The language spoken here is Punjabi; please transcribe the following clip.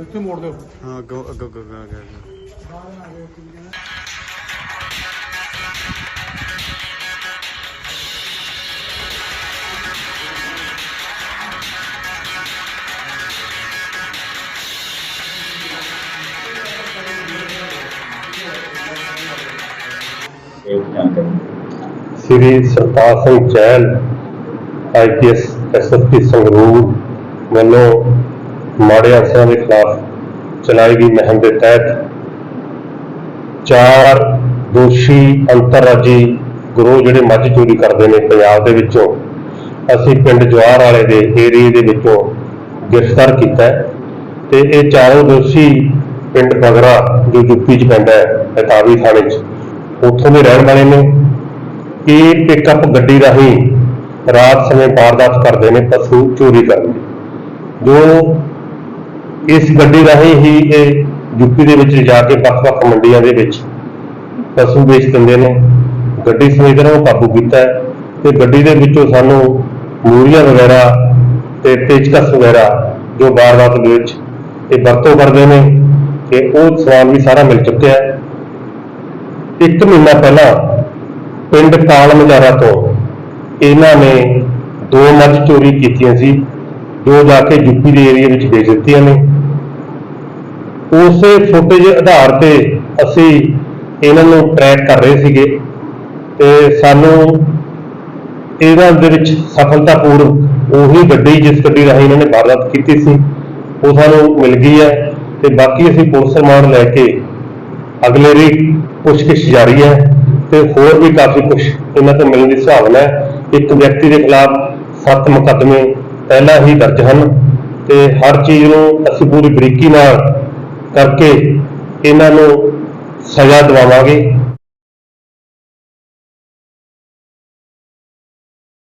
ਇੱਥੇ ਮੋੜ ਦਿਓ। ਹਾਂ ਅੱਗੋਂ ਅੱਗੋਂ ਅੱਗੋਂ ਅੱਗੋਂ ਅੱਗੋਂ ਸ੍ਰੀ ਸਰਪਾਲ ਸਿੰਘ ਚਹਿਲ ਆਈਪੀਐਸ ਐਸਐਸਪੀ ਸੰਗਰੂਰ ਵੱਲੋਂ ਮਾੜੇ ਅਫਸਰਾਂ ਦੇ ਖਿਲਾਫ ਚਲਾਈ ਗਈ ਮੁਹਿੰਮ ਦੇ ਤਹਿਤ ਚਾਰ ਦੋਸ਼ੀ ਅੰਤਰਰਾਜੀ ਗਰੋਹ ਜਿਹੜੇ ਮੱਝ ਚੋਰੀ ਕਰਦੇ ਨੇ ਪੰਜਾਬ ਦੇ ਵਿੱਚੋਂ ਅਸੀਂ ਪਿੰਡ ਜਵਾਰ ਵਾਲੇ ਦੇ ਏਰੀਏ ਦੇ ਵਿੱਚੋਂ ਗ੍ਰਿਫਤਾਰ ਕੀਤਾ ਤੇ ਇਹ ਚਾਰੋਂ ਦੋਸ਼ੀ ਪਿੰਡ ਬਗਰਾ ਜੋ ਯੂਪੀ ਚ ਪੈਂਦਾ ਹੈ ਇਤਾਵੀ ਥਾਣੇ ਚ ਉੱਥੋਂ ਦੇ ਰਹਿਣ ਵਾਲੇ ਨੇ ਇਹ ਪਿਕਅਪ ਗੱਡੀ ਰਾਹੀਂ ਰਾਤ ਸਮੇਂ ਵਾਰਦਾਤ ਕਰਦੇ ਨੇ, ਪਸ਼ੂ ਚੋਰੀ ਕਰਨ ਦੀ। ਜੋ ਇਸ ਗੱਡੀ ਰਾਹੀਂ ਹੀ ਇਹ ਯੂਪੀ ਦੇ ਵਿੱਚ ਜਾ ਕੇ ਵੱਖ-ਵੱਖ ਮੰਡੀਆਂ ਦੇ ਵਿੱਚ ਪਸ਼ੂ ਵੇਚ ਦਿੰਦੇ ਨੇ। ਗੱਡੀ ਸਮੇਤ ਇਹਨਾਂ ਨੂੰ ਕਾਬੂ ਕੀਤਾ ਹੈ ਤੇ ਗੱਡੀ ਦੇ ਵਿੱਚੋਂ ਸਾਨੂੰ ਮੂਰੀਆਂ ਵਗੈਰਾ ਤੇ ਪੇਚਕਸ ਵਗੈਰਾ ਜੋ ਵਾਰਦਾਤ ਦੇ ਵਿੱਚ ਇਹ ਵਰਤੋਂ ਕਰਦੇ ਨੇ, ਤੇ ਉਹ ਸਮਾਨ ਵੀ ਸਾਰਾ ਮਿਲ ਚੁੱਕਿਆ ਹੈ। ਇੱਕ ਮਹੀਨਾ ਪਹਿਲਾਂ ਪਿੰਡ ਕਾਲ ਮਜਾਰਾ ਤੋਂ ਇਹਨਾਂ ਨੇ ਦੋ ਮੱਝ ਚੋਰੀ ਕੀਤੀਆਂ ਸੀ ਜੋ ਜਾ ਕੇ ਯੂਪੀ ਦੇ ਏਰੀਆ ਵਿੱਚ ਵੇਚ ਦਿੱਤੀਆਂ ਨੇ। ਉਸੇ ਫੁਟੇਜ ਆਧਾਰ ਤੇ ਅਸੀਂ ਇਹਨਾਂ ਨੂੰ ਟਰੈਕ ਕਰ ਰਹੇ ਸੀਗੇ ਤੇ ਸਾਨੂੰ ਇਹਨਾਂ ਦੇ ਵਿੱਚ ਸਫਲਤਾਪੂਰਵਕ ਉਹੀ ਗੱਡੀ ਜਿਸ ਗੱਡੀ ਰਾਹੀਂ ਇਹਨਾਂ ਨੇ ਵਾਰਦਾਤ ਕੀਤੀ ਸੀ, ਉਹ ਸਾਨੂੰ ਮਿਲ ਗਈ ਹੈ ਤੇ ਬਾਕੀ ਅਸੀਂ ਪੁਲਿਸ ਰਿਮਾਂਡ ਲੈ ਕੇ ਅਗਲੇ ਵੀ ਪੁੱਛਗਿੱਛ ਜਾਰੀ ਹੈ ਤੇ ਹੋਰ ਵੀ ਕਾਫੀ ਕੁਝ ਇਹਨਾਂ ਤੋਂ ਮਿਲਣ ਦੀ ਸੰਭਾਵਨਾ ਹੈ। ਇੱਕ ਵਿਅਕਤੀ ਦੇ ਖਿਲਾਫ ਸੱਤ ਮੁਕੱਦਮੇ ਪਹਿਲਾਂ ਹੀ ਦਰਜ ਹਨ ਤੇ ਹਰ ਚੀਜ਼ ਨੂੰ ਅਸੀਂ ਪੂਰੀ ਬਰੀਕੀ ਨਾਲ ਕਰਕੇ ਇਹਨਾਂ ਨੂੰ ਸਜ਼ਾ ਦਿਵਾਵਾਂਗੇ।